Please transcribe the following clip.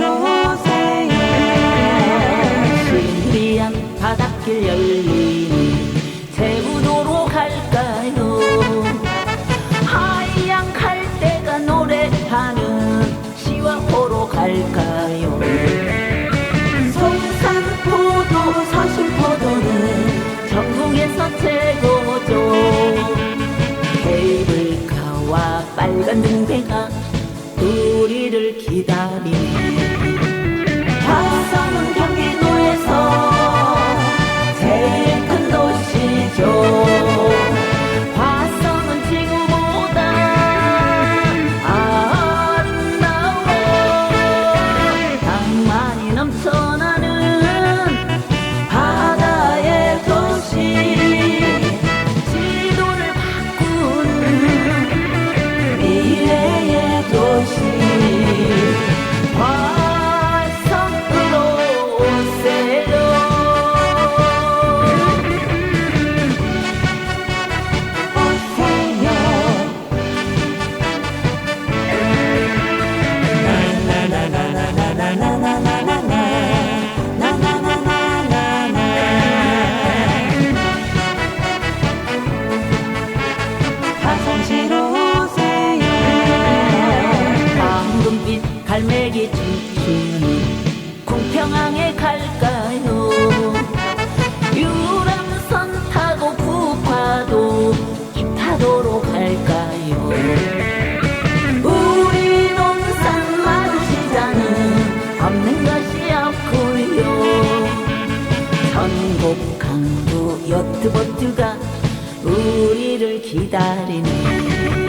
오세요. 신비한 바닷길 열리 갈까요? 송산포도 서실포도는 전국에서 최고죠. 케이블카와 빨간 등배가 우리를 기다리네 화성 갈매기 춤추는 궁 평항에 갈까요? 유람선 타고 구파도 기타도로 갈까요? 우리 논산 마루시장은 없는 것이 없고요. 전국 강도 여트보트가 우리를 기다리네